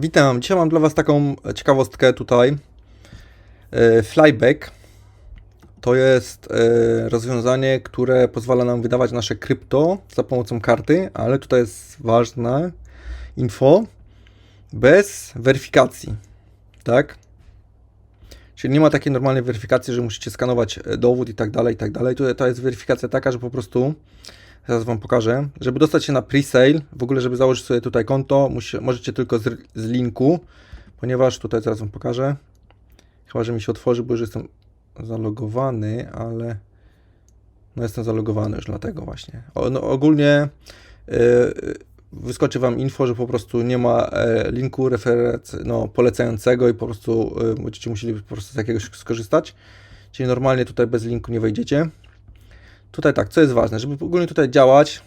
Witam. Dzisiaj mam dla Was taką ciekawostkę tutaj. E, Flyback to jest e, rozwiązanie, które pozwala nam wydawać nasze krypto za pomocą karty, ale tutaj jest ważna info bez weryfikacji. Tak? Czyli nie ma takiej normalnej weryfikacji, że musicie skanować e, dowód i tak dalej, i tak dalej. Tutaj to jest weryfikacja taka, że po prostu Zaraz Wam pokażę. Żeby dostać się na pre-sale, w ogóle żeby założyć sobie tutaj konto, musi, możecie tylko z, z, linku, ponieważ tutaj zaraz Wam pokażę. Chyba, że mi się otworzy, bo już jestem zalogowany, ale no jestem zalogowany już dlatego właśnie. O, no, ogólnie yy, wyskoczy Wam info, że po prostu nie ma e, linku referenc, no, polecającego i po prostu e, będziecie musieli po prostu z jakiegoś skorzystać. Czyli normalnie tutaj bez linku nie wejdziecie. Tutaj tak, co jest ważne, żeby ogólnie tutaj działać,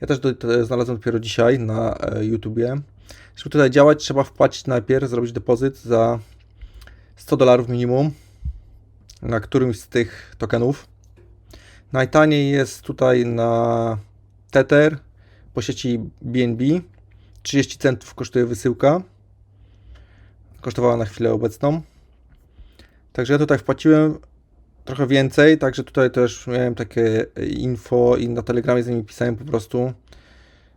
ja też to znalazłem dopiero dzisiaj na e, YouTubie, żeby tutaj działać trzeba wpłacić najpierw, zrobić depozyt za 100 dolarów minimum na którymś z tych tokenów. Najtaniej jest tutaj na Tether po sieci BNB. 30 centów kosztuje wysyłka. Kosztowała na chwilę obecną. Także ja tutaj wpłaciłem trochę więcej, także tutaj też miałem takie info i na Telegramie z nimi pisałem po prostu,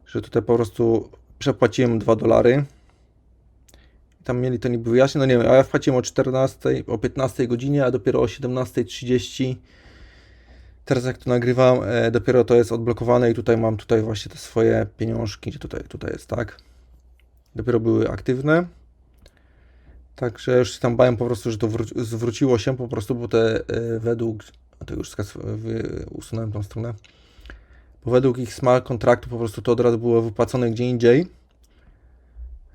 że tutaj po prostu przepłaciłem 2 dolary. Tam mieli to niby wyjaśnić, no nie wiem, a ja wpłaciłem o 14, o 15 godzinie, a dopiero o 17.30 teraz jak to nagrywam, e, dopiero to jest odblokowane i tutaj mam tutaj właśnie te swoje pieniążki, gdzie tutaj, tutaj jest, tak? Dopiero były aktywne. Także już się tam bałem po prostu, że to zwróciło się po prostu, bo te y, według, to już usunąłem tą stronę, bo według ich smart kontraktu po prostu to od razu było wypłacone gdzie indziej.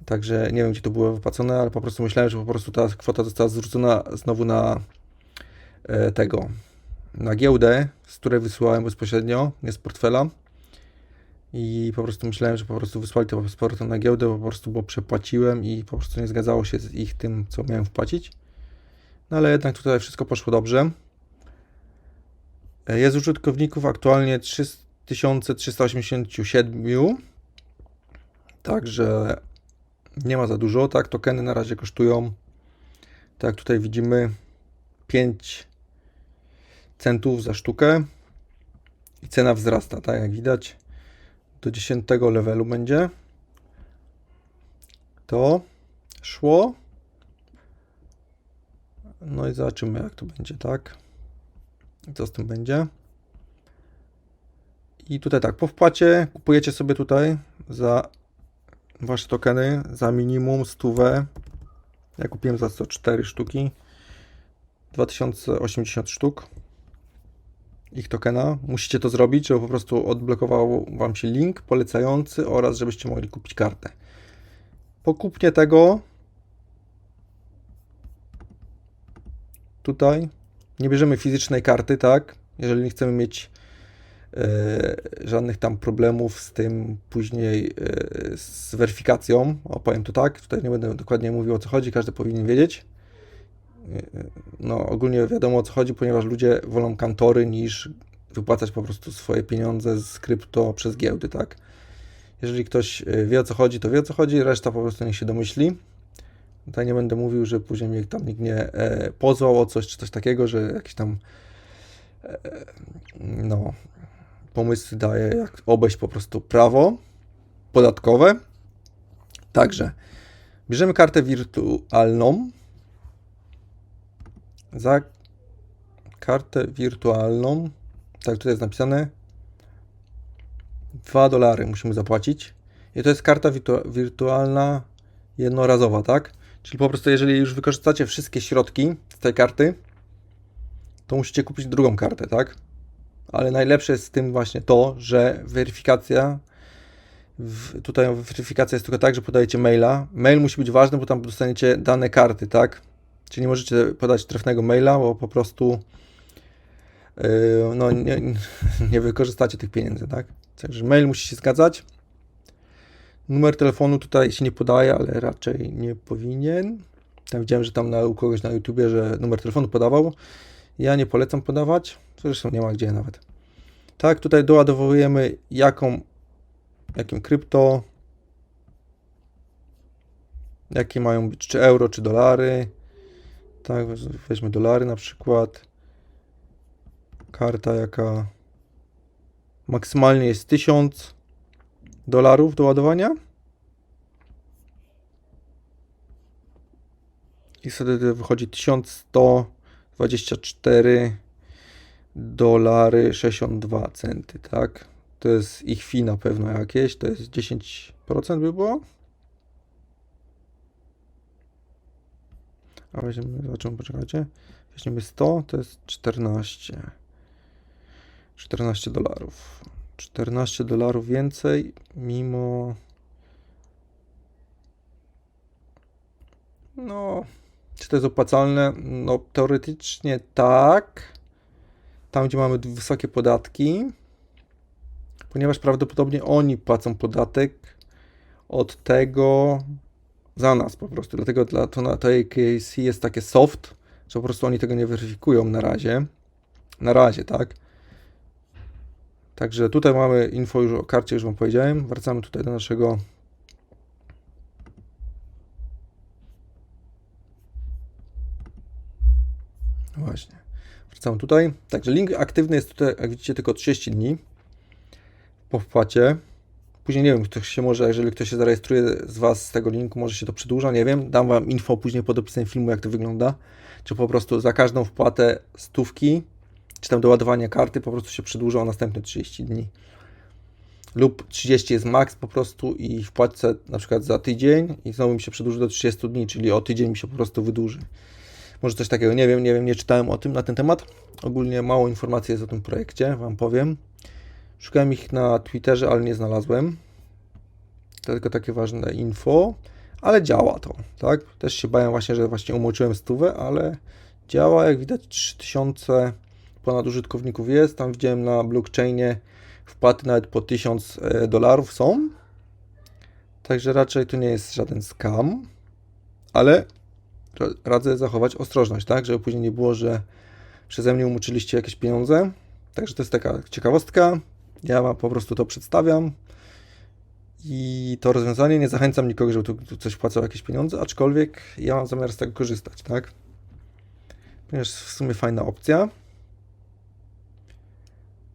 Także nie wiem, gdzie to było wypłacone, ale po prostu myślałem, że po prostu ta kwota została zwrócona znowu na y, tego, na giełdę, z której wysyłałem bezpośrednio, nie z portfela i po prostu myślałem, że po prostu wysłali to powrotem na giełdę, po prostu bo przepłaciłem i po prostu nie zgadzało się z ich tym, co miałem wpłacić. No ale jednak tutaj wszystko poszło dobrze. Jest użytkowników aktualnie 3387, także nie ma za dużo, tak, tokeny na razie kosztują, tak jak tutaj widzimy, 5 centów za sztukę i cena wzrasta, tak jak widać do 10 levelu będzie. To szło. No i zobaczymy jak to będzie, tak? Co z tym będzie? I tutaj tak, po wpłacie kupujecie sobie tutaj za wasze tokeny za minimum 100. Ja kupiłem za 104 sztuki. 2080 sztuk ich tokena. Musicie to zrobić, żeby po prostu odblokował Wam się link polecający oraz żebyście mogli kupić kartę. Po kupnie tego tutaj nie bierzemy fizycznej karty, tak? Jeżeli nie chcemy mieć e, żadnych tam problemów z tym później e, z weryfikacją, opowiem to tak, tutaj nie będę dokładnie mówił o co chodzi, każdy powinien wiedzieć no ogólnie wiadomo o co chodzi, ponieważ ludzie wolą kantory niż wypłacać po prostu swoje pieniądze z krypto przez giełdy, tak? Jeżeli ktoś e, wie o co chodzi, to wie o co chodzi, reszta po prostu niech się domyśli. Tutaj nie będę mówił, że później mnie tam nikt nie e, pozwał o coś czy coś takiego, że jakieś tam e, no pomysły daje, jak obejść po prostu prawo podatkowe. Także bierzemy kartę wirtualną, za kartę wirtualną, tak tutaj jest napisane, 2 dolary musimy zapłacić. I to jest karta wirtu wirtualna jednorazowa, tak? Czyli po prostu jeżeli już wykorzystacie wszystkie środki z tej karty, to musicie kupić drugą kartę, tak? Ale najlepsze jest z tym właśnie to, że weryfikacja w, tutaj weryfikacja jest tylko tak, że podajecie maila. Mail musi być ważny, bo tam dostaniecie dane karty, tak? Czyli nie możecie podać trafnego maila, bo po prostu yy, no, nie, nie wykorzystacie tych pieniędzy, tak? Także mail musi się zgadzać. Numer telefonu tutaj się nie podaje, ale raczej nie powinien. Tam widziałem, że tam na, u kogoś na YouTubie, że numer telefonu podawał. Ja nie polecam podawać. Zresztą nie ma gdzie nawet. Tak, tutaj doładowujemy jaką, jakim krypto. Jakie mają być, czy euro, czy dolary. Tak, weź- weźmy dolary na przykład. Karta jaka maksymalnie jest 1000 dolarów do ładowania. I wtedy wychodzi 1124 dolary 62 centy, tak? To jest ich fee na pewno jakieś, to jest 10% by było. A weźmiemy, zobaczymy, poczekajcie. Weźmiemy 100, to jest 14. 14 dolarów. 14 dolarów więcej, mimo. No, czy to jest opłacalne? No, teoretycznie tak. Tam, gdzie mamy wysokie podatki, ponieważ prawdopodobnie oni płacą podatek od tego za nas po prostu. Dlatego dla, to AKC jest takie soft, że po prostu oni tego nie weryfikują na razie. Na razie, tak? Także tutaj mamy info już o karcie, już Wam powiedziałem. Wracamy tutaj do naszego Właśnie. Wracamy tutaj. Także link aktywny jest tutaj, jak widzicie, tylko 30 dni po wpłacie. Później nie wiem, ktoś się może, jeżeli ktoś się zarejestruje z Was z tego linku, może się to przedłuża, nie wiem. Dam Wam info później pod opisem filmu, jak to wygląda. Czy po prostu za każdą wpłatę stówki, czy tam doładowanie karty, po prostu się przedłuża o następne 30 dni. Lub 30 jest max po prostu i wpłacę na przykład za tydzień i znowu mi się przedłuży do 30 dni, czyli o tydzień mi się po prostu wydłuży. Może coś takiego, nie wiem, nie wiem, nie czytałem o tym na ten temat. Ogólnie mało informacji jest o tym projekcie, Wam powiem. Szukałem ich na Twitterze, ale nie znalazłem. To tylko takie ważne info, ale działa to, tak? Też się bałem właśnie, że właśnie umoczyłem stówę, ale działa, jak widać 3000 ponad użytkowników jest, tam widziałem na blockchainie wpłaty nawet po 1000 e, dolarów są, także raczej to nie jest żaden scam, ale ra- radzę zachować ostrożność, tak, żeby później nie było, że przeze mnie umuczyliście jakieś pieniądze, także to jest taka ciekawostka, ja wam po prostu to przedstawiam i to rozwiązanie, nie zachęcam nikogo, żeby tu, tu coś płacał jakieś pieniądze, aczkolwiek ja mam zamiar z tego korzystać, tak, ponieważ w sumie fajna opcja.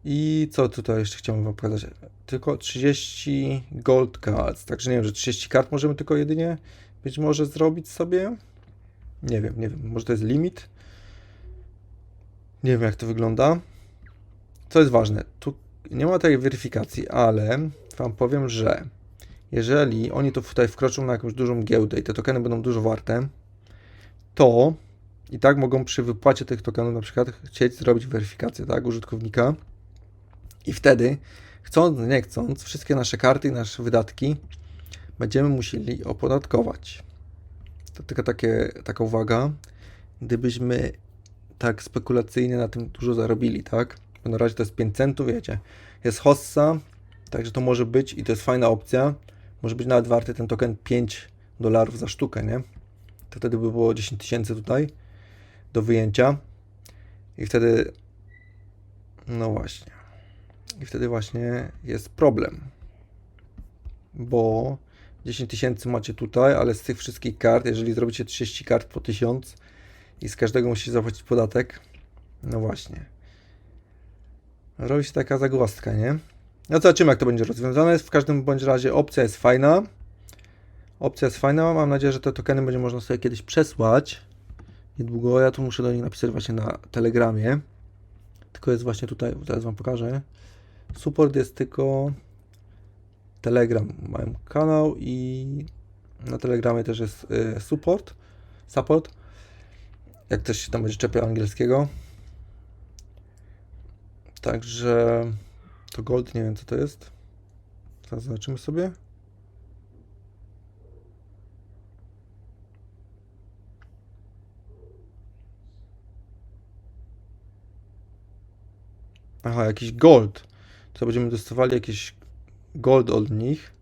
I co tutaj jeszcze chciałbym Wam pokazać? Tylko 30 gold cards, także nie wiem, że 30 kart możemy tylko jedynie być może zrobić sobie. Nie wiem, nie wiem, może to jest limit. Nie wiem jak to wygląda. Co jest ważne, tu nie ma tej weryfikacji, ale Wam powiem, że jeżeli oni to tutaj wkroczą na jakąś dużą giełdę i te tokeny będą dużo warte, to i tak mogą przy wypłacie tych tokenów na przykład chcieć zrobić weryfikację, tak, użytkownika. I wtedy, chcąc, nie chcąc, wszystkie nasze karty i nasze wydatki będziemy musieli opodatkować. To tylko takie, taka uwaga. Gdybyśmy tak spekulacyjnie na tym dużo zarobili, tak? Na razie to jest 5 centów, wiecie. Jest hossa, także to może być i to jest fajna opcja. Może być nawet warty ten token 5 dolarów za sztukę, nie? To wtedy by było 10 tysięcy tutaj do wyjęcia. I wtedy, no właśnie. I wtedy właśnie jest problem. Bo 10 tysięcy macie tutaj, ale z tych wszystkich kart, jeżeli zrobicie 30 kart po 1000 i z każdego musicie zapłacić podatek, no właśnie. Robi się taka zagwozdka, nie? No zobaczymy, jak to będzie rozwiązane. W każdym bądź razie opcja jest fajna. Opcja jest fajna. Mam nadzieję, że te tokeny będzie można sobie kiedyś przesłać. Niedługo ja tu muszę do nich napisać właśnie na Telegramie. Tylko jest właśnie tutaj, zaraz Wam pokażę. Support jest tylko Telegram. Mają kanał i na Telegramie też jest y, support. Support. Jak też się tam będzie czepiał angielskiego. Także to gold, nie wiem co to jest. Zaraz zobaczymy sobie. Aha, jakiś gold. To będziemy dostawali jakieś gold od nich.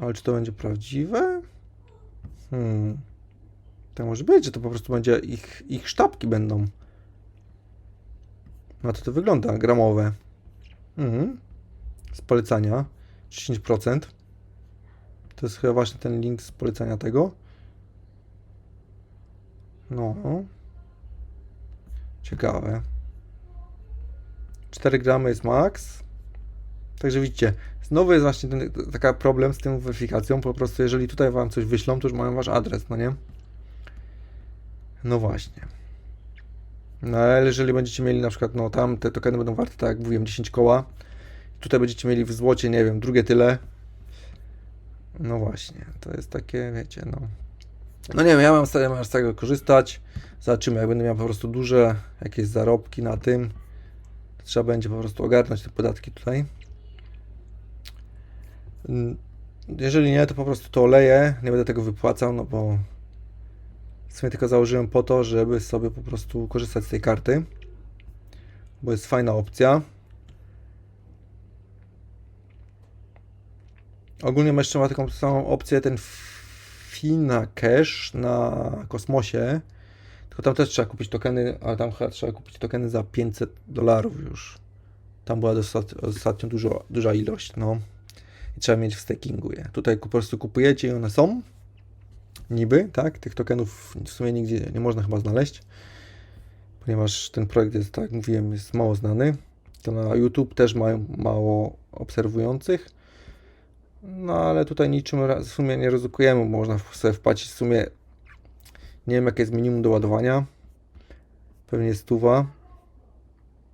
Ale czy to będzie prawdziwe? Hmm. Tak może być, że to po prostu będzie ich, ich sztabki będą. Na to to wygląda, gramowe. Mhm. z polecania. 10%. To jest chyba właśnie ten link z polecania tego. No. Ciekawe. 4 gramy jest max. Także widzicie, znowu jest właśnie ten taka problem z tym weryfikacją. Po prostu, jeżeli tutaj wam coś wyślą, to już mają wasz adres, no nie? No właśnie. No ale jeżeli będziecie mieli na przykład, no tam te tokeny będą warte, tak jak mówiłem, 10 koła. Tutaj będziecie mieli w złocie, nie wiem, drugie tyle. No właśnie, to jest takie, wiecie, no. No nie wiem, ja mam staram z tego korzystać. Zobaczymy, jak będę miał po prostu duże jakieś zarobki na tym. Trzeba będzie po prostu ogarnąć te podatki tutaj. Jeżeli nie, to po prostu to oleję, nie będę tego wypłacał, no bo w sumie tylko założyłem po to, żeby sobie po prostu korzystać z tej karty. Bo jest fajna opcja. Ogólnie jeszcze ma taką samą opcję ten Fina Cash na kosmosie. Tylko tam też trzeba kupić tokeny, ale tam chyba trzeba kupić tokeny za 500 dolarów już. Tam była ostatnio dużo, duża ilość, no. I trzeba mieć w stakingu je. Tutaj po prostu kupujecie i one są. Niby, tak? Tych tokenów w sumie nigdzie nie można chyba znaleźć. Ponieważ ten projekt jest, tak jak mówiłem, jest mało znany. To na YouTube też mają mało obserwujących. No ale tutaj niczym w sumie nie ryzykujemy, można sobie wpłacić w sumie nie wiem jakie jest minimum do ładowania. Pewnie stuwa.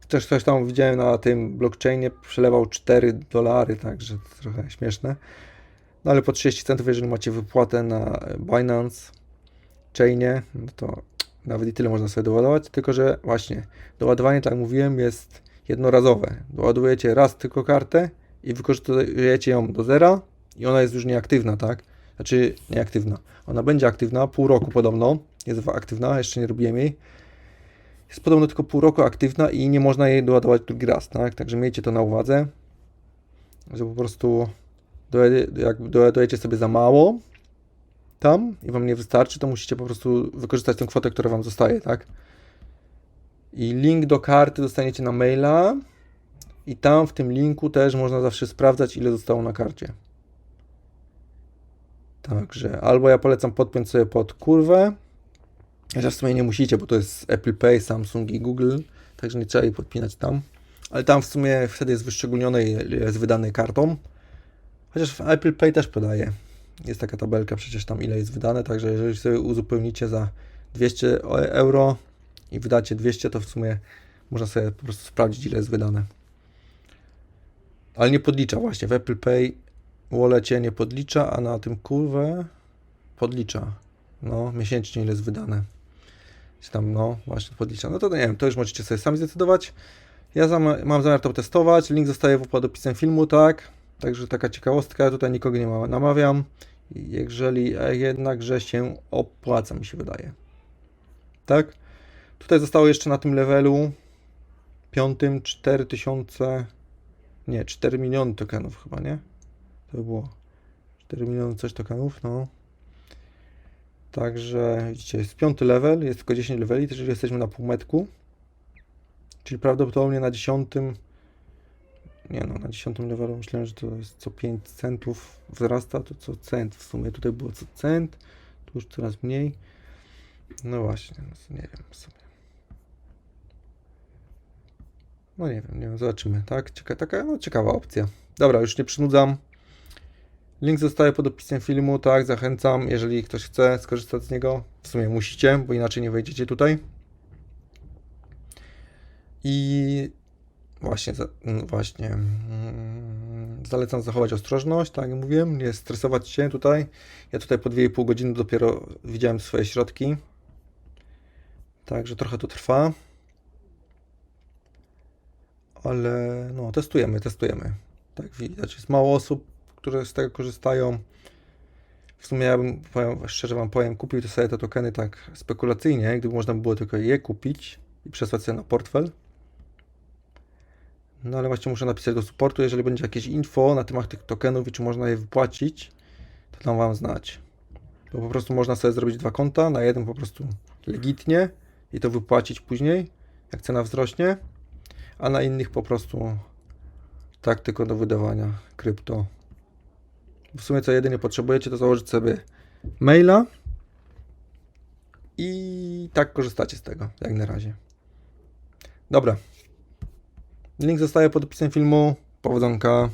Też coś tam widziałem na tym blockchainie przelewał 4 dolary, także trochę śmieszne. No ale po 30 centów, jeżeli macie wypłatę na Binance Chainie, no to nawet i tyle można sobie doładować, tylko że właśnie doładowanie, tak jak mówiłem, jest jednorazowe. Doładujecie raz tylko kartę i wykorzystujecie ją do zera i ona jest już nieaktywna, tak? Znaczy nieaktywna. Ona będzie aktywna pół roku podobno. Jest aktywna, jeszcze nie robiłem jej. Jest podobno tylko pół roku aktywna i nie można jej doładować drugi raz, tak? Także miejcie to na uwadze, że po prostu jak sobie za mało tam i wam nie wystarczy, to musicie po prostu wykorzystać tę kwotę, która wam zostaje, tak? I link do karty dostaniecie na maila i tam w tym linku też można zawsze sprawdzać, ile zostało na karcie. Także albo ja polecam podpiąć sobie pod kurwę, chociaż w sumie nie musicie, bo to jest Apple Pay, Samsung i Google, także nie trzeba jej podpinać tam. Ale tam w sumie wtedy jest wyszczególnione, ile jest wydane kartą. Chociaż w Apple Pay też podaje. Jest taka tabelka przecież tam, ile jest wydane, także jeżeli sobie uzupełnicie za 200 euro i wydacie 200, to w sumie można sobie po prostu sprawdzić, ile jest wydane. Ale nie podlicza właśnie. W Apple Pay Wallecie nie podlicza, a na tym kurwę podlicza. No, miesięcznie ile jest wydane. Czy tam, no, właśnie podlicza. No to nie wiem, to już możecie sobie sami zdecydować. Ja mam zamiar to testować. Link zostaje w opisem filmu, tak. Także taka ciekawostka, tutaj nikogo nie ma, namawiam. Jeżeli jednakże się opłaca, mi się wydaje. Tak? Tutaj zostało jeszcze na tym levelu piątym 4000, nie, 4 miliony tokenów chyba, nie? To by było 4 miliony coś tokenów, no. Także widzicie, jest piąty level, jest tylko 10 leveli, też jesteśmy na półmetku. Czyli prawdopodobnie na dziesiątym nie no, na dziesiątym levelu myślałem, że to jest co 5 centów wzrasta, to co cent w sumie. Tutaj było co cent, tu już coraz mniej. No właśnie, no, nie wiem w sumie. No nie wiem, nie wiem, zobaczymy, tak? Cieka taka no, ciekawa opcja. Dobra, już nie przynudzam. Link zostaje pod opisem filmu, tak, zachęcam, jeżeli ktoś chce skorzystać z niego. W sumie musicie, bo inaczej nie wejdziecie tutaj. I Właśnie, mm, właśnie. mm, Zalecam zachować ostrożność, tak jak mówiłem, nie stresować się tutaj. Ja tutaj po 2,5 godziny dopiero widziałem swoje środki. Także trochę to trwa. Ale no, testujemy, testujemy. Tak widać, jest mało osób, które z tego korzystają. W sumie ja bym, powiem, szczerze wam powiem, kupił to sobie te tokeny tak spekulacyjnie, gdyby można było tylko je kupić i przesłać sobie na portfel. No ale właśnie muszę napisać do supportu, jeżeli będzie jakieś info na temat tych tokenów i czy można je wypłacić, to dam wam znać. Bo po prostu można sobie zrobić dwa konta, na jeden po prostu legitnie i to wypłacić później, jak cena wzrośnie, a na innych po prostu Tak, tylko do wydawania krypto. W sumie co jedynie potrzebujecie, to założyć sobie maila i tak korzystacie z tego, jak na razie. Dobra. Link zostaje pod opisem filmu. Powodzonka.